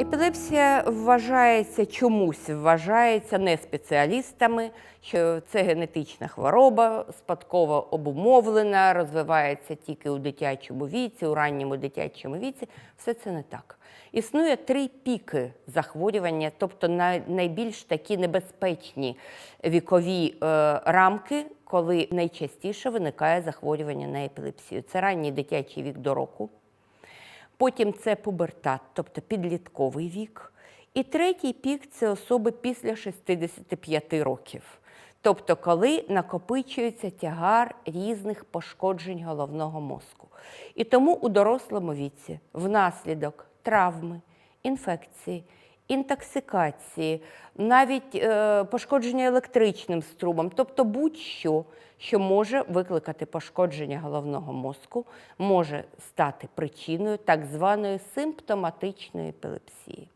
Епілепсія вважається чомусь вважається не спеціалістами, що це генетична хвороба, спадково обумовлена, розвивається тільки у дитячому віці, у ранньому дитячому віці. Все це не так. Існує три піки захворювання, тобто найбільш такі небезпечні вікові е, рамки, коли найчастіше виникає захворювання на епілепсію. Це ранній дитячий вік до року. Потім це пубертат, тобто підлітковий вік. І третій пік це особи після 65 років. Тобто, коли накопичується тягар різних пошкоджень головного мозку. І тому у дорослому віці внаслідок травми, інфекції, інтоксикації, навіть е, пошкодження електричним струмом, тобто будь-що, що може викликати пошкодження головного мозку, може стати причиною так званої симптоматичної епілепсії.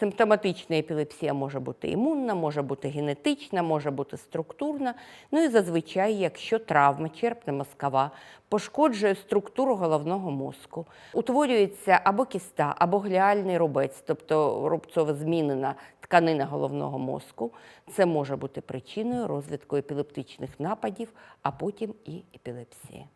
Симптоматична епілепсія може бути імунна, може бути генетична, може бути структурна. Ну і зазвичай, якщо травма черепно-мозкова пошкоджує структуру головного мозку, утворюється або кіста, або гліальний рубець, тобто рубцово змінена тканина головного мозку, це може бути причиною розвитку епілептичних нападів, а потім і епілепсії.